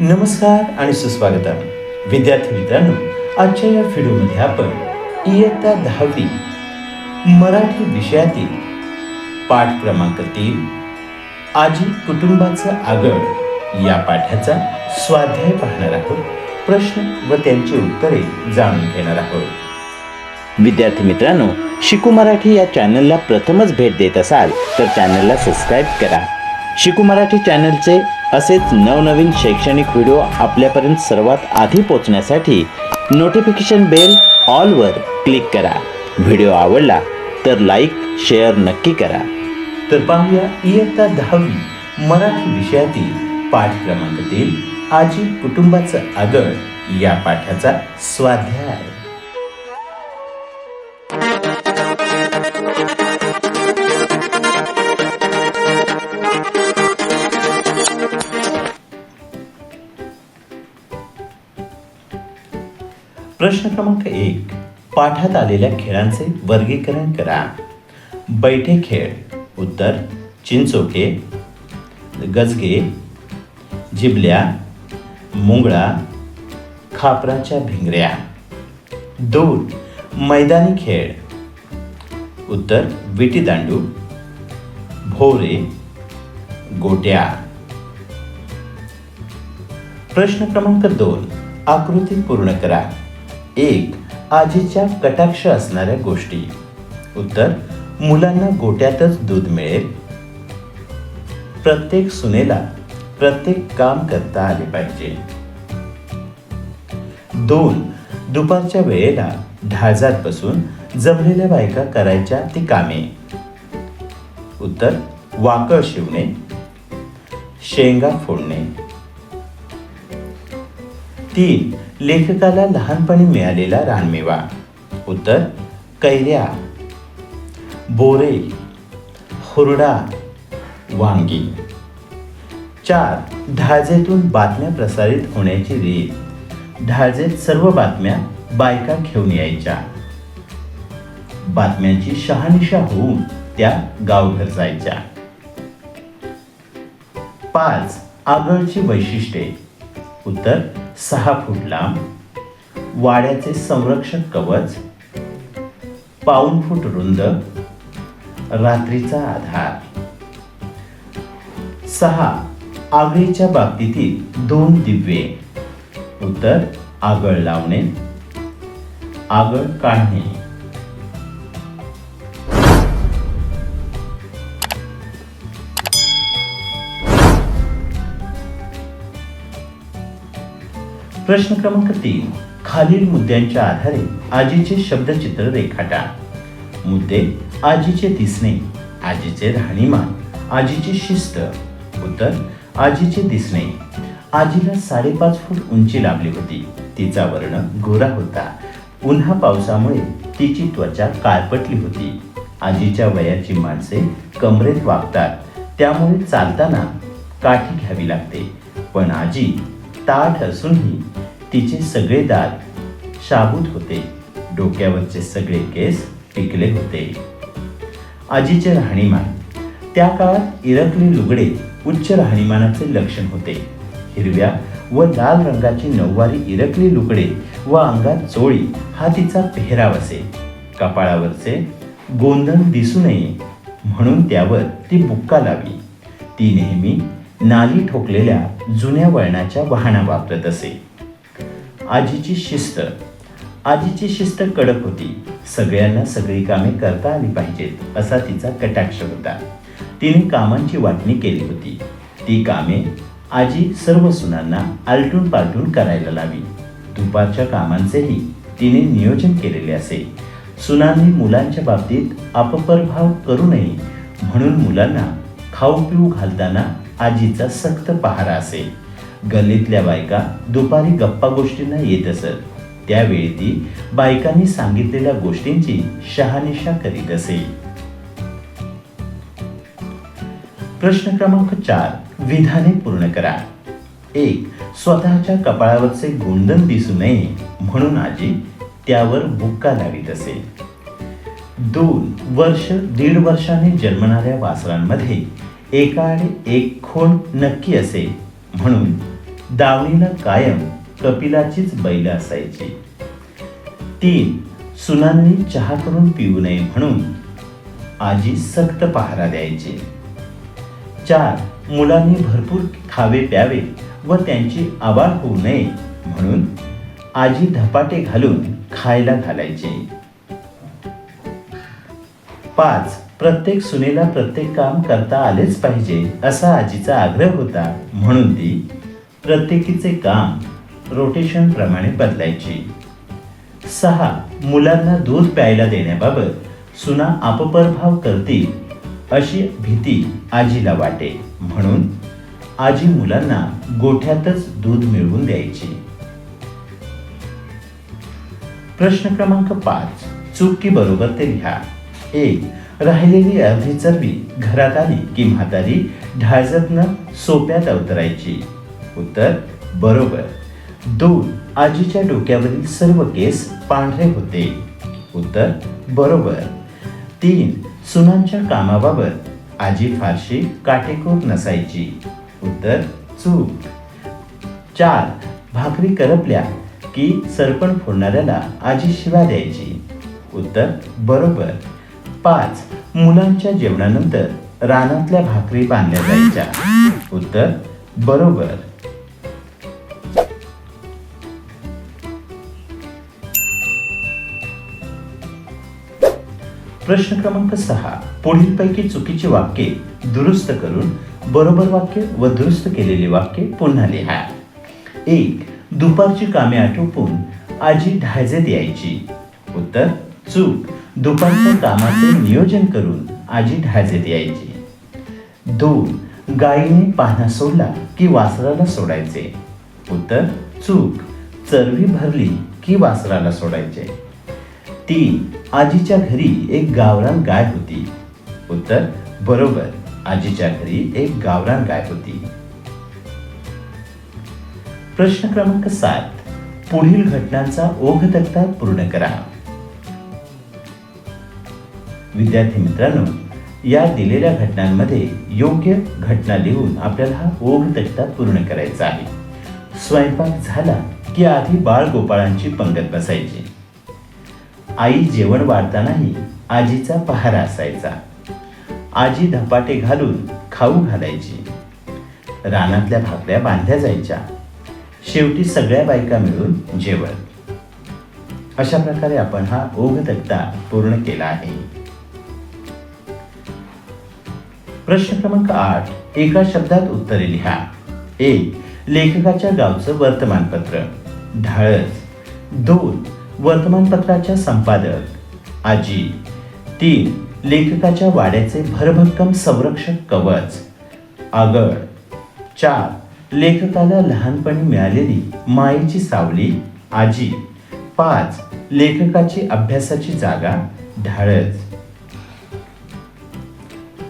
नमस्कार आणि सुस्वागतम. विद्यार्थी मित्रांनो आजच्या या व्हिडिओमध्ये आपण इयत्ता दहावी मराठी विषयातील पाठ क्रमांक तीन आजी कुटुंबाचं आगळ या पाठाचा स्वाध्याय पाहणार आहोत. प्रश्न व त्यांची उत्तरे जाणून घेणार आहोत. विद्यार्थी मित्रांनो शिकू मराठी या चॅनलला प्रथमच भेट देत असाल तर चॅनलला सबस्क्राईब करा. शिकू मराठी चॅनलचे असेच नवनवीन शैक्षणिक व्हिडिओ आपल्यापर्यंत सर्वात आधी पोहोचण्यासाठी नोटिफिकेशन बेल ऑलवर क्लिक करा. व्हिडिओ आवडला तर लाईक शेअर नक्की करा. तर पाहूया इयत्ता दहावी मराठी विषयातील पाठ क्रमांकातील आजी कुटुंबाचं आदर या पाठाचा स्वाध्याय. प्रश्न क्रमांक एक. पाठात आलेल्या खेळांचे वर्गीकरण करा. बैठे खेळ. उत्तर चिंचोके गजगे जिबल्या मुंगळा खापराच्या भिंगऱ्या. दोन मैदानी खेळ. उत्तर विटीदांडू भोरे गोट्या. प्रश्न क्रमांक दोन. आकृती पूर्ण करा. एक आजीच्या कटाक्ष असणाऱ्या गोष्टी. उत्तर मुलांना गोट्यातच दूध मिळेल. प्रत्येक सुनेला प्रत्येक काम करता आले पाहिजे. दोन दुपारच्या वेळेला ढाजात बसून जमलेल्या बायका करायच्या ती कामे. उत्तर वाकळ शिवणे. शेंगा फोडणे. तीन लेखकाला लहानपणी मिळालेला रानमेवा. उत्तर कैऱ्या बोरे हुरडा वांगी. चार ढाळजेतून बातम्या प्रसारित होण्याची रीत. ढाळजेत सर्व बातम्या बायका घेऊन यायच्या. बातम्यांची शहानिशा होऊन त्या गावघर जायच्या. पाच आगळची वैशिष्ट्ये. उत्तर सहा फूट लांब. वाड्याचे संरक्षण कवच पाऊन फूट रुंद रात्रीचा आधार. सहा आगळीच्या बाबतीतील दोन दिव्ये. उत्तर आगळ लावणे. आगळ काढणे. प्रश्न क्रमांक तीन खालील मुद्द्यांच्या आधारे आजीचे शब्दचित्र रेखाटा. मुद्दे आजीचे दिसणे आजीचे राहणीमान आजीची शिस्त. उत्तर आजीचे दिसणे. आजीला साडेपाच फूट उंची लाभली होती. तिचा वर्ण गोरा होता. उन्हा पावसामुळे तिची त्वचा काळपटली होती. आजीच्या वयाची माणसे कमरेत वागतात. त्यामुळे चालताना काठी घ्यावी लागते. पण आजी ताठ असूनही तिचे सगळे दात शाबूत होते. डोक्यावरचे सगळे केस टिकले होते. आजीचे राहणीमान त्या काळात इरकली लुगडे उच्च राहणीमानाचे लक्षण होते. हिरव्या व लाल रंगाची नऊवारी इरकली लुगडे व अंगात चोळी हा तिचा पेहराव असे. कपाळावरचे गोंधळ दिसू नये म्हणून त्यावर ती बुक्का लावी. ती नेहमी नाली ठोकलेल्या जुन्या वळणाच्या वाहना वापरत असे. आजीची शिस्त. आजीची शिस्त कडक होती. सगळ्यांना सगळी कामे करता आली पाहिजेत असा तिचा कटाक्ष होता. तिने कामांची वाटणी केली होती. ती कामे आजी सर्व सुनांना आलटून पालटून करायला लावी. दुपारच्या कामांचेही तिने नियोजन केलेले असे. सुनांनी मुलांच्या बाबतीत अपप्रभाव करू नये म्हणून मुलांना खाऊ पिऊ घालताना आजीचा सक्त पहारा असे. गल्लीतल्या बायका दुपारी गप्पा गोष्टींना येत असत. त्यावेळी ती बायकांनी सांगितलेल्या गोष्टींची शहानिशा करीत असे. प्रश्न क्रमांक चार विधाने पूर्ण करा. एक स्वतःच्या कपाळावरचे गोंधन दिसू नये म्हणून आजी त्यावर बुक्का लावित असे. दोन वर्ष दीड वर्षाने जन्मणाऱ्या वासरांमध्ये एकाआडे एक खोड नक्की असे म्हणून दावणीला कायम कपिलाचीच बैल असायची. तीन सुनांनी चहा करून पिऊ नये म्हणून आजी सक्त पहारा द्यायची. चार मुलांनी भरपूर खावे प्यावे व त्यांची आबाळ होऊ नये म्हणून आजी धपाटे घालून खायला घालायचे. पाच प्रत्येक सुनेला प्रत्येक काम करता आलेच पाहिजे असा आजीचा आग्रह होता म्हणून ती प्रत्येकीचे काम रोटेशन प्रमाणे सहा मुलांना दूध प्यायला देण्याबाबत सुना अपप्रभाव करतील अशी भीती आजीला वाटे. म्हणून आजी मुलांना गोठ्यातच दूध मिळवून द्यायची. प्रश्न क्रमांक पाच चूक बरोबर ते लिहा. एक राहिलेली अर्धी चरबी घरात आली की म्हातारी ढाळजतनं सोप्यात अवतरायची. उत्तर बरोबर. दोन आजीच्या डोक्यावरील सर्व केस पांढरे होते. उत्तर बरोबर. तीन सुनांच्या कामाबाबत आजी फारशी काटेकोर नसायची. उत्तर चूक. चार भाकरी करपल्या की सरपण फोडणाऱ्याला आजी शिवा द्यायची. उत्तर बरोबर. पाच मुलांच्या जेवणानंतर रानातल्या भाकरी बांधल्या जायच्या. उत्तर बरोबर. प्रश्न क्रमांक सहा. पुढीलपैकी चुकीची वाक्ये दुरुस्त करून बरोबर वाक्य व दुरुस्त केलेली वाक्ये पुन्हा लिहा. एक दुपारची कामे आटोपून आजी ढाळजेत यायची. उत्तर चूक. दुपारच्या कामाचे नियोजन करून आजी ढाळजेत यायची. दोन गायीने पाहणा सोडला की वासराला सोडायचे. उत्तर चूक. चरवी भरली की वासराला सोडायचे. तीन आजीच्या घरी एक गावरान गाय होती. उत्तर बरोबर आजीच्या घरी एक गावरान गाय होती. प्रश्न क्रमांक सात पुढील घटनांचा ओघ तक्ता पूर्ण करा. विद्यार्थी मित्रांनो या दिलेल्या घटनांमध्ये योग्य घटना लिहून आपल्याला हा ओघ तक्ता पूर्ण करायचा आहे. स्वयंपाक झाला की आधी बाळ गोपाळांची पंगत बसायची. आई जेवण वाढतानाही आजीचा पहारा असायचा. आजी धपाटे घालून खाऊ घालायची. रानातल्या भाकऱ्या बांधल्या जायच्या. शेवटी सगळ्या बायका मिळून जेवण. अशा प्रकारे आपण हा ओघ तक्ता पूर्ण केला आहे. प्रश्न क्रमांक आठ एका शब्दात उत्तरे लिहा. एक लेखकाच्या गावचं वर्तमानपत्र. ढाळस दोन वर्तमानपत्राच्या संपादक आजी. तीन लेखकाच्या वाड्याचे भरभक्कम संरक्षक कवच. आगळ. चार लेखकाला लहानपणी मिळालेली मायेची सावली आजी. पाच लेखकाची अभ्यासाची जागा ढाळच.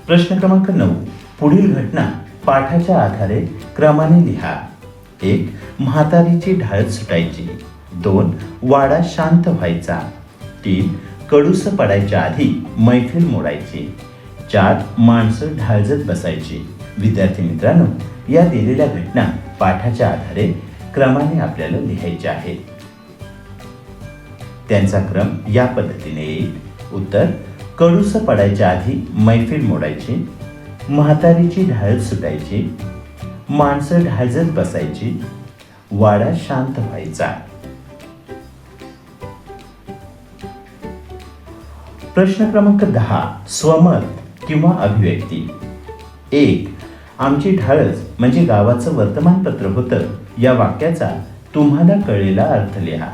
प्रश्न क्रमांक नऊ पुढील घटना पाठाच्या आधारे क्रमाने लिहा. एक म्हातारीची ढाळच सुटायची. दोन वाडा शांत व्हायचा. तीन कडूस पडायच्या आधी मैफिल मोडायची. चार माणसं ढाळजत बसायची. विद्यार्थी मित्रांनो या दिलेल्या घटना पाठाच्या आधारे क्रमाने आपल्याला लिहायच्या आहेत. त्यांचा क्रम या पद्धतीने येईल. उत्तर कडूस पडायच्या आधी मैफिल मोडायची. म्हातारीची ढाळ सुटायची. माणसं ढाळजत बसायची. वाडा शांत व्हायचा. प्रश्न क्रमांक दहा स्वमत किंवा अभिव्यक्ती. एक आमची ढाळच म्हणजे गावाचं वर्तमानपत्र होतं. या वाक्याचा तुम्हाला कळलेला अर्थ लिहा.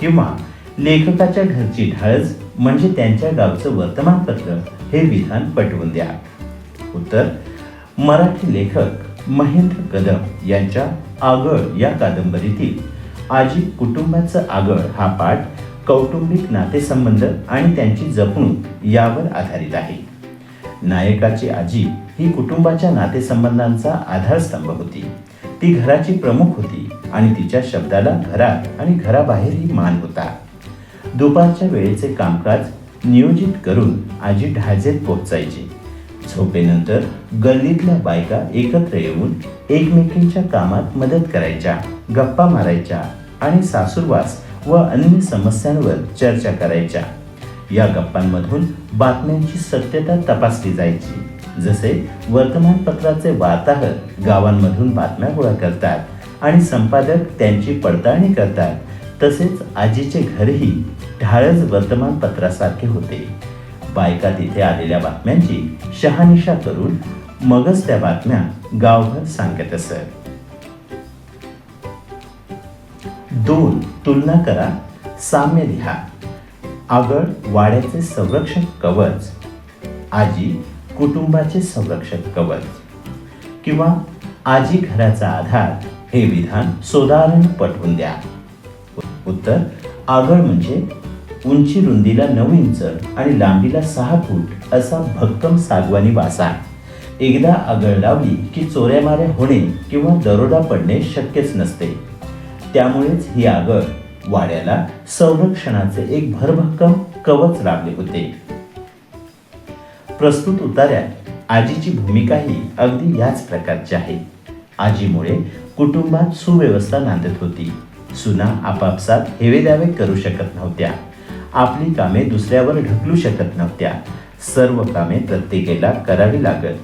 किंवा लेखकाच्या घरची ढाळच म्हणजे त्यांच्या गावचं वर्तमानपत्र हे विधान पटवून द्या. उत्तर मराठी लेखक महेंद्र कदम यांच्या आगळ या कादंबरीतील आजी कुटुंबाचं आगळ हा पाठ कौटुंबिक नातेसंबंध आणि त्यांची जपणूक यावर आधारित आहे. नायकाची आजी ही कुटुंबाच्या नातेसंबंधांचा आधारस्तंभ होती. ती घराची प्रमुख होती आणि तिच्या शब्दाला घरात आणि घराबाहेरही मान होता. दुपारच्या वेळेचे कामकाज नियोजित करून आजी ढाजेत पोहोचायची. झोपेनंतर गल्लीतल्या बायका एकत्र येऊन एकमेकींच्या कामात मदत करायच्या गप्पा मारायच्या आणि सासूरवास व अन्य समस्यांवर चर्चा करायच्या. या गप्पांमधून बातम्यांची सत्यता तपासली जायची. जसे वर्तमानपत्राचे वार्ताहर गावांमधून बातम्या गोळा करतात आणि संपादक त्यांची पडताळणी करतात तसेच आजीचे घरही ढाळच वर्तमानपत्रासारखे होते. बायका तिथे आलेल्या बातम्यांची शहानिशा करून मगच त्या बातम्या गावभर सांगत असत. दोन तुलना करा साम्य लिहा. आगळ वाड्याचे संरक्षक कवच आजी कुटुंबाचे संरक्षक कवच. किंवा आजी घराचा आधार हे विधान सोदाहरण पटवून द्या. उत्तर आगळ म्हणजे उंची रुंदीला नऊ इंच आणि लांबीला सहा फूट असा भक्कम सागवानी वासा. एकदा आगळ लावली की चोऱ्यामाऱ्या होणे किंवा दरोडा पडणे शक्यच नसते. त्यामुळेच ही आगर वाड्याला संरक्षणाचे एक भरभक्कम कवच लाभले होते. प्रस्तुत उतार्यात आजीची भूमिकाही अगदी याच प्रकारची आहे. आजीमुळे कुटुंबात सुव्यवस्था नांदत होती. सुना आपापसात हेवे द्यावे करू शकत नव्हत्या. आपली कामे दुसऱ्यावर ढकलू शकत नव्हत्या. सर्व कामे प्रत्येकेला करावी लागत.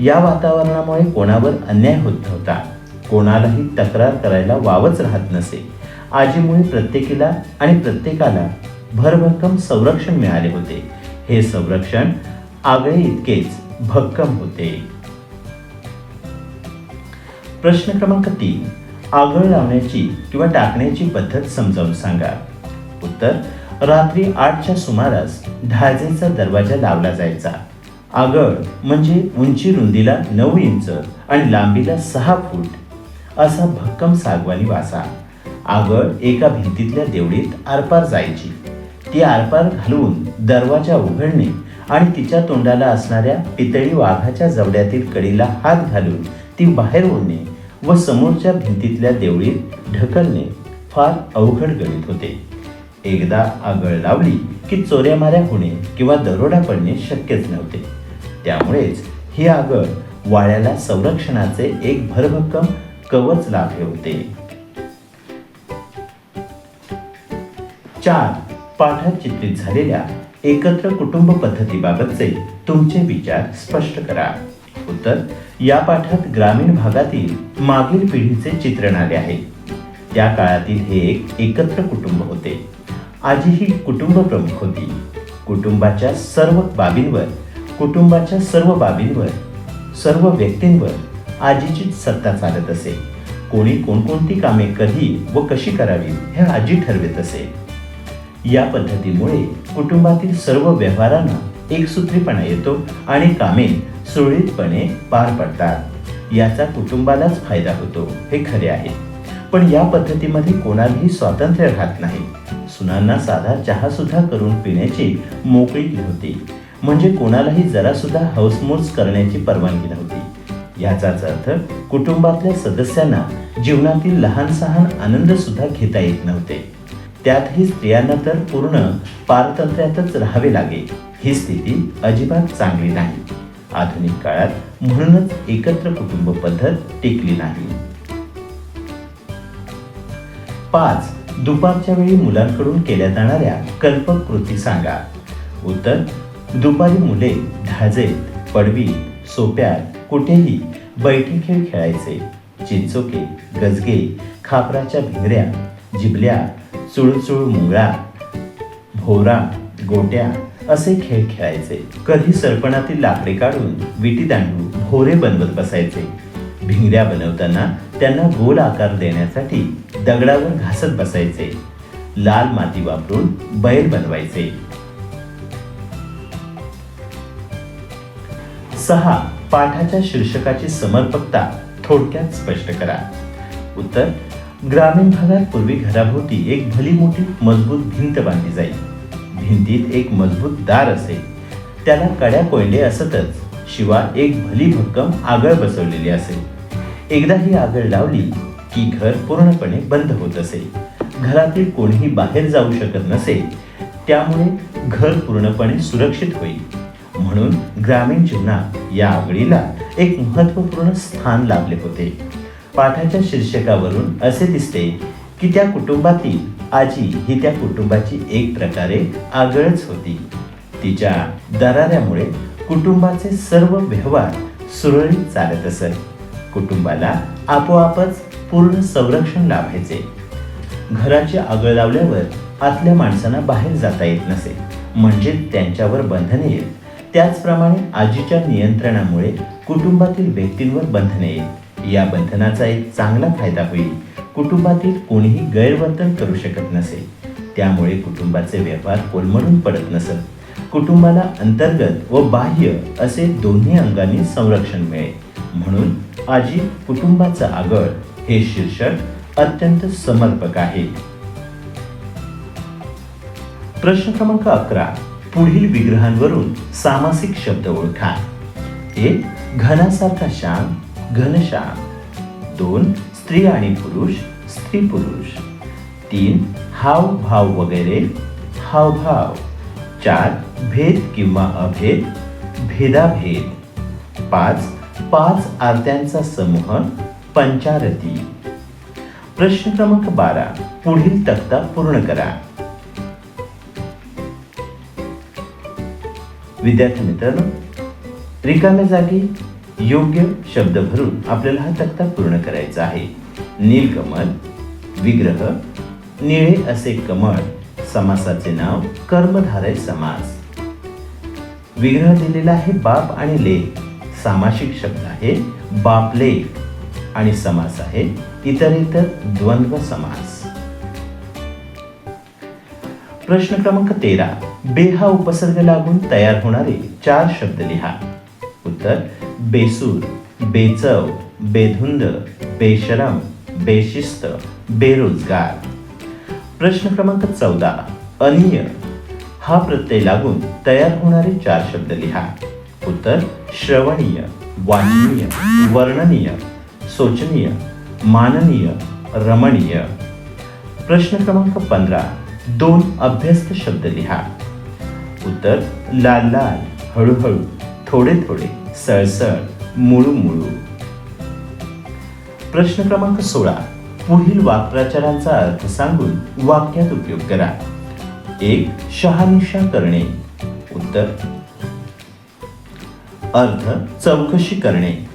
या वातावरणामुळे कोणावर अन्याय होत नव्हता. कोणालाही तक्रार करायला वावच राहत नसे. आजीमुळे प्रत्येकीला आणि प्रत्येकाला भरभक्कम संरक्षण मिळाले होते. हे संरक्षण आगळे इतकेच भक्कम होते. प्रश्न क्रमांक तीन. आगळ लावण्याची किंवा टाकण्याची पद्धत समजावून सांगा. उत्तर रात्री आठच्या सुमारास ढाजेचा दरवाजा लावला जायचा. आगळ म्हणजे उंची रुंदीला नऊ इंच आणि लांबीला सहा फूट. असा भक्कम सागवानी वासा. आगळ एका भिंतीतल्या देवडीत आरपार जायची. ती आरपार घालून दरवाजा उघडणे आणि तिच्या तोंडाला असणाऱ्या पितळी वाघाच्या जवड्यातील कडीला हात घालून ती बाहेर ओढणे व समोरच्या भिंतीतल्या देवळीत ढकलणे फार अवघड गणित होते. एकदा आगळ लावली की चोऱ्या माऱ्या होणे किंवा दरोडा पडणे शक्यच नव्हते. त्यामुळेच ही आगळ वाळ्याला संरक्षणाचे एक भरभक्कम कवच लाभले होते. चार पाठात चित्रित झालेल्या एकत्र कुटुंब पद्धतीबाबतचे तुमचे विचार स्पष्ट करा. उत्तर या पाठात ग्रामीण भागातील मागील पिढीचे चित्रण आले आहे. त्या काळातील हे एक एकत्र कुटुंब होते. आजी ही कुटुंब प्रमुख होती. कुटुंबाच्या सर्व बाबींवर कुटुंबाच्या सर्व बाबींवर सर्व व्यक्तींवर आजीचीच सत्ता चालत असे. कोणी कोणकोणती कामे कधी व कशी करावी हे आजी ठरवित असे. या पद्धतीमुळे कुटुंबातील सर्व व्यवहारांना एकसूत्रीपणा येतो आणि कामे सुरळीतपणे पार पडतात. याचा कुटुंबालाच फायदा होतो हे खरे आहे. पण या पद्धतीमध्ये कोणालाही स्वातंत्र्य राहत नाही. सुनांना साधा चहा सुद्धा करून पिण्याची मोकळीक नव्हती म्हणजे कोणालाही जरा सुद्धा करण्याची परवानगी नव्हती. याचाच अर्थ कुटुंबातल्या सदस्यांना जीवनातील लहान सहान आनंद सुद्धा घेता येत नव्हते. त्यातही स्त्रियांना तर पूर्ण पारतंत्र्यातच राहावे लागे ही स्थिती अजिबात चांगली नाही. आधुनिक काळात म्हणूनच एकत्र कुटुंब पद्धत टिकली नाही. पाच. दुपारच्या वेळी मुलांकडून केल्या जाणाऱ्या कल्पक कृती सांगा. उत्तर दुपारी मुले ढाजेत पडवी सोप्यात कुठेही बैठी खेळ खेळायचे. चिंचोके गजगे खापराच्या भिंगऱ्या जिबल्या चुळचुळ मुंगळा भोवरा गोट्या असे खेळ खेळायचे. कधी सरपणातील लाकडे काढून विटी दांडू भोरे बनवत बसायचे. भिंगऱ्या बनवताना त्यांना गोल आकार देण्यासाठी दगडावर घासत बसायचे. लाल माती वापरून बैल बनवायचे. सहा. पाठाच्या शीर्षकाची समर्पकता थोडक्यात स्पष्ट करा. उत्तर ग्रामीण भागात पूर्वी घराभोवती एक भली मोठी मजबूत भिंत बांधली जाईल भिंतीत एक मजबूत दार असे. त्याला कड्या कोयले असतच. शिवाय एक भली भक्कम आगळ बसवलेली असे. एकदा ही आगळ लावली की घर पूर्णपणे बंद होत असे. घरातील कोणीही बाहेर जाऊ शकत नसे. त्यामुळे घर पूर्णपणे सुरक्षित होईल. म्हणून ग्रामीण जीवनात या आगळीला एक महत्त्वपूर्ण स्थान लाभले होते. पाठाच्या शीर्षकावरून असे दिसते की त्या कुटुंबातील आजी ही त्या कुटुंबाची एक प्रकारे आगळच होती. तिच्या दराऱ्यामुळे कुटुंबाचे सर्व व्यवहार सुरळीत चालत असत. कुटुंबाला आपोआपच पूर्ण संरक्षण लाभायचे. घराची आगळ लावल्यावर आतल्या माणसांना बाहेर जाता येत नसे. म्हणजे त्यांच्यावर बंधने येत त्याचप्रमाणे आजीच्या नियंत्रणामुळे कुटुंबातील व्यक्तींवर बंधने येत या बंधनाचा एक चांगला फायदा होईल. कुटुंबातील कोणीही गैरवर्तन करू शकत नसे त्यामुळे कुटुंबाचे व्यवहार कोलमडून पडत नसत. कुटुंबाला अंतर्गत व बाह्य असे दोन्ही अंगांनी संरक्षण मिळेल. म्हणून आजी कुटुंबाचा आगळ हे शीर्षक अत्यंत समर्पक आहे. प्रश्न क्रमांक अकरा. पुढील विग्रहांवरून सामासिक शब्द ओळखा. एक घनासारखा श्याम घनश्याम. दोन स्त्री आणि पुरुष स्त्री पुरुष. तीन हाव भाव वगैरे हावभाव चार भेद किंवा अभेद भेदाभेद. पाच पाच आरत्यांचा समूह पंचारती. प्रश्न क्रमांक बारा पुढील तक्ता पूर्ण करा. विद्यार्थी मित्रांनो रिकाम्या जागी योग्य शब्द भरून आपल्याला हा तक्ता पूर्ण करायचा आहे. नीलकमल विग्रह निळे असे कमळ समासाचे नाव कर्मधारय समास. विग्रह दिलेला आहे बाप आणि लेख. सामासिक शब्द आहे बाप लेख. आणि समास आहे इतर इतर द्वंद्व समास. प्रश्न क्रमांक तेरा. बे हा उपसर्ग लागून तयार होणारे चार शब्द लिहा. उत्तर बेसूर बेचव बेधुंद बेशरम बेशिस्त बेरोजगार. प्रश्न क्रमांक चौदा. अनिय. हा प्रत्यय लागून तयार होणारे चार शब्द लिहा. उत्तर श्रवणीय वाचनीय वर्णनीय शोचनीय माननीय रमणीय. प्रश्न क्रमांक पंधरा. दोन अभ्यस्त शब्द लिहा. उत्तर लाल लाल हळूहळू थोडे थोडे सळसळ मुळू मुळू. प्रश्न क्रमांक सोळा. पुढील वाक्प्रचारांचा अर्थ सांगून वाक्यात उपयोग करा. एक शहानिशा करणे. उत्तर अर्थ चौकशी करणे.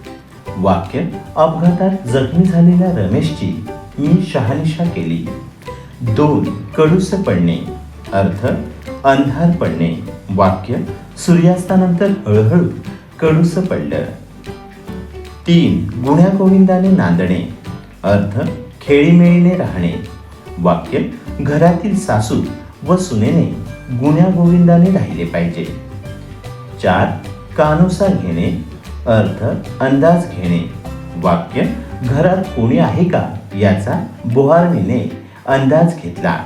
वाक्य अपघातात जखमी झालेल्या रमेशची मी शहानिशा केली. दोन कडूस पडणे अर्थ अंधार पडणे. वाक्य सूर्यास्तानंतर हळूहळू कडूस पडलं. तीन गुण्या गोविंदाने नांदणे अर्थ खेळीमेळीने राहणे. वाक्य घरातील सासू व सुनेने गुण्या गोविंदाने राहिले पाहिजे. चार कानोसा घेणे अर्थ अंदाज घेणे. वाक्य घरात कोणी आहे का याचा बोहारणीने अंदाज घेतला.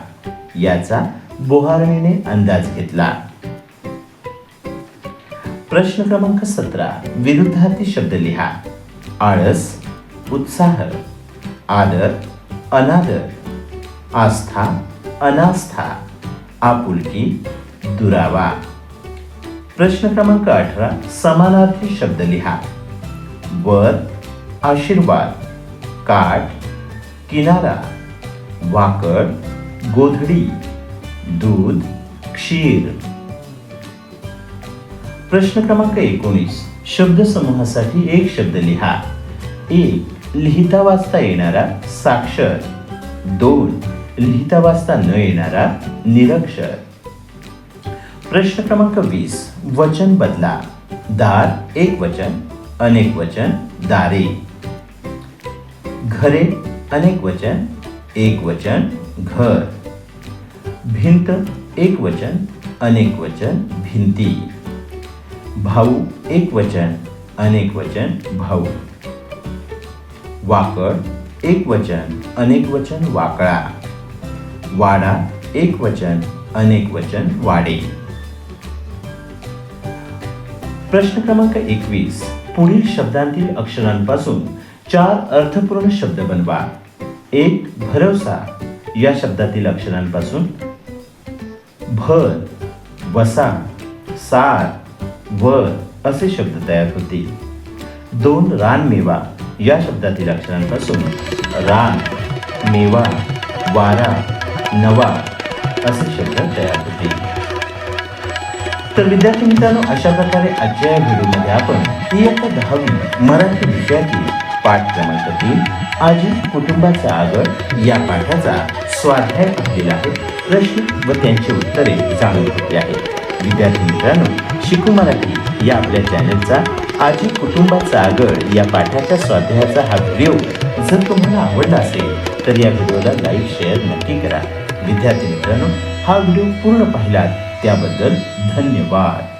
याचा बोहारणीने अंदाज घेतला. प्रश्न क्रमांक सतरा. विरुद्धार्थी शब्द लिहा. आळस उत्साह आदर अनादर आस्था अनास्था आपुलकी दुरावा. प्रश्न क्रमांक अठरा. समानार्थी शब्द लिहा. वर आशीर्वाद काठ किनारा. वाकड गोधडी दूध क्षीर. प्रश्न क्रमांक एकोणीस. शब्दसमूहासाठी एक शब्द लिहा. एक लिहिता वाचता येणारा साक्षर. दोन लिहिता वाचता न येणारा निरक्षर. प्रश्न क्रमांक वीस. वचन बदला. दार एक वचन. अनेक वचन दारे. घरे अनेक वचन. एक वचन घर. भिंत एक वचन अनेक वचन भिंती. भाऊ एक वचन अनेक वचन भाऊ. वाकड एक वचन अनेक वचन वाकळा वाडा एक वचन अनेक वचन वाडे. प्रश्न क्रमांक एकवीस. पुढील शब्दांतील अक्षरांपासून चार अर्थपूर्ण शब्द बनवा. एक भरवसा या शब्दातील अक्षरांपासून. भर वसा सार व असे शब्द तयार होतील दोन रानमेवा या शब्दातील अक्षरांपासून. रान मेवा वारा नवा असे शब्द तयार होतील तर विद्यार्थी मित्रांनो अशा प्रकारे आजच्या या व्हिडिओमध्ये आपण इयत्ता दहावी मराठी विषयातील पाठ क्रमांक तीन आजी कुटुंबाचा आगळ या पाठाचा स्वाध्याय पाहिलेला आहे. प्रश्न व त्यांची उत्तरे जाणून घेतली आहेत. विद्यार्थी मित्रांनो शिकू मराठी या आपल्या चॅनलचा आजी कुटुंबाचा आगळ या पाठाच्या स्वाध्यायाचा हा व्हिडिओ जर तुम्हाला आवडला असेल तर या व्हिडिओला लाईक शेअर नक्की करा. विद्यार्थी मित्रांनो हा व्हिडिओ पूर्ण पाहिलात त्याबद्दल धन्यवाद.